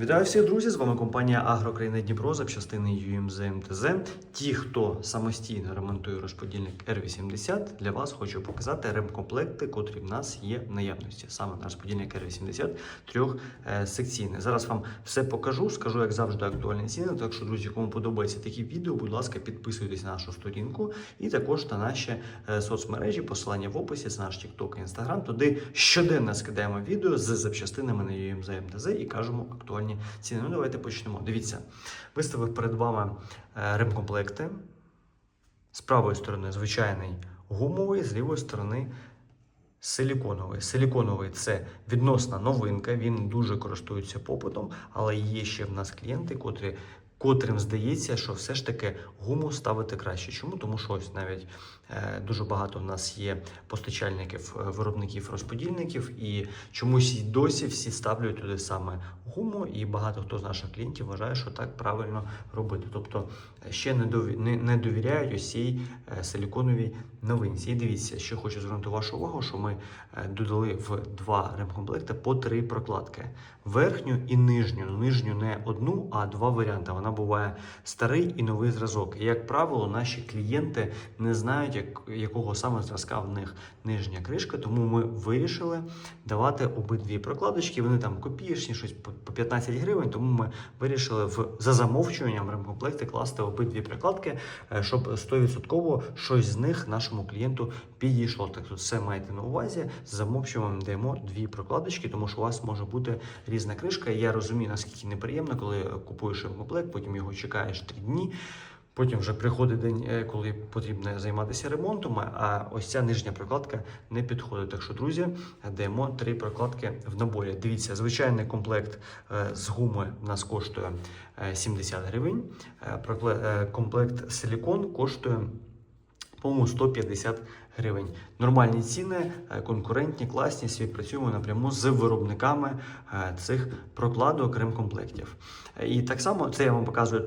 Вітаю всіх, друзі! З вами компанія Агрокраїна Дніпро запчастини ЮМЗ МТЗ. Ті, хто самостійно ремонтує розподільник R80, для вас хочу показати ремкомплекти, котрі в нас є в наявності. Саме на розподільник R80 трьох е, секційний. Зараз вам все покажу, скажу, як завжди, актуальні ціни. Так що, друзі, кому подобається такі відео, будь ласка, підписуйтесь на нашу сторінку і також на наші е, соцмережі. Посилання в описі, це наш TikTok і Instagram. Туди щоденно скидаємо відео з запчастинами на ЮМЗ МТЗ і кажемо актуальні ціни. Ну, давайте почнемо. Дивіться, виставив перед вами е, ремкомплекти. З правої сторони звичайний гумовий, з лівої сторони силіконовий. Силіконовий це відносна новинка, він дуже користується попитом, але є ще в нас клієнти, котрі. Котрим здається, що все ж таки гуму ставити краще. Чому? Тому що ось навіть е, дуже багато в нас є постачальників, е, виробників розподільників, і чомусь досі всі ставлять туди саме гуму, і багато хто з наших клієнтів вважає, що так правильно робити. Тобто е, ще не, дові, не, не довіряють ось цій е, силіконовій новинці. І дивіться, ще хочу звернути вашу увагу, що ми е, додали в два ремкомплекти по три прокладки: верхню і нижню. Нижню не одну, а два варіанти. Вона буває старий і новий зразок. І як правило, наші клієнти не знають, як, якого саме зразка в них нижня кришка, тому ми вирішили давати обидві прокладочки. Вони там копієчні, щось по по 15 гривень. Тому ми вирішили в за замовчуванням ремкомплекти класти обидві прикладки, е, щоб 100% щось з них нашому клієнту підійшло. Так тут все маєте на увазі. З замовчуванням даємо дві прокладочки, тому що у вас може бути різна кришка. Я розумію, наскільки неприємно, коли купуєш ремкомплект, потім його чекаєш 3 дні. Потім вже приходить день, е, коли потрібно займатися ремонтом, а ось ця нижня прокладка не підходить. Так що, друзі, даємо три прокладки в наборі. Дивіться, звичайний комплект е, з гуми в нас коштує е, 70 гривень. Е, е, Комплект силікон коштує. По-моєму, 150 гривень. Нормальні ціни, е, конкурентні, класні. Співпрацюємо напряму з виробниками е, цих прокладок ремкомплектів. Е, І так само це я вам показую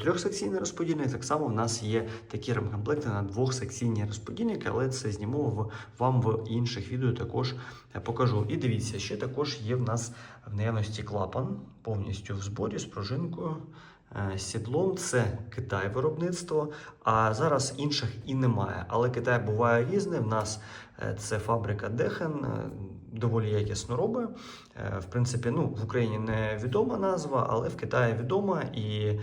трьохсекційний розподільник. Так само в нас є такі ремкомплекти на двохсекційні розподільники, але це зніму вам в інших відео також покажу. І дивіться, ще також є в нас в наявності клапан повністю в зборі з пружинкою. Е, Сідлом це Китай виробництво, а зараз інших і немає. Але Китай буває різний. В нас е, це фабрика Дехен, е, доволі якісно робить. В принципі, ну, в Україні не відома назва, але в Китаї відома і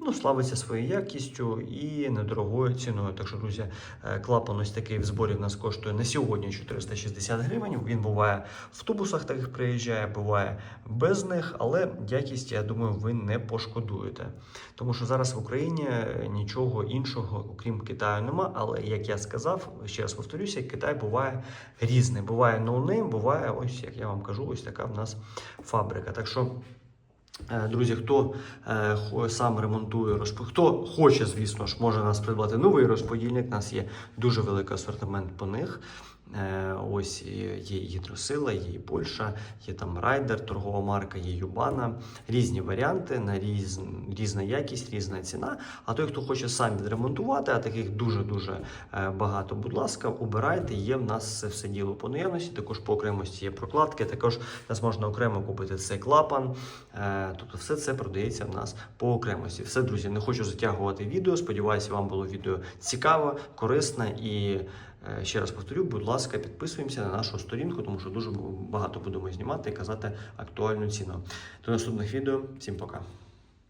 ну, славиться своєю якістю і недорогою ціною. Так що, друзі, е, клапан ось такий в зборі в нас коштує на сьогодні 460 гривень. Він буває в тубусах, таких приїжджає, буває без них, але якість, я думаю, ви не пошкодуєте. Тому що зараз в Україні е, нічого іншого, окрім Китаю, нема. Але як я сказав, ще раз повторюся, Китай буває різний. Буває ноунейм, буває ось, як я вам кажу, ось така в нас фабрика. Так що. Е, Друзі, хто е, сам ремонтує розп... хто хоче, звісно ж, може нас придбати новий розподільник. У нас є дуже великий асортимент по них. Е, Ось є гідросила, є і Польща, є там Райдер, торгова марка, є Юбана. Різні варіанти на різ... різна якість, різна ціна. А той, хто хоче сам відремонтувати, а таких дуже дуже багато. Будь ласка, обирайте. Є в нас все діло по наявності. Також по окремості є прокладки. Також нас можна окремо купити цей клапан. Е, Тобто, все це продається в нас по окремості. Все, друзі, не хочу затягувати відео. Сподіваюся, вам було відео цікаве, корисне і. Е, Ще раз повторю, будь ласка, підписуємося на нашу сторінку, тому що дуже багато будемо знімати і казати актуальну ціну. До наступних відео. Всім пока.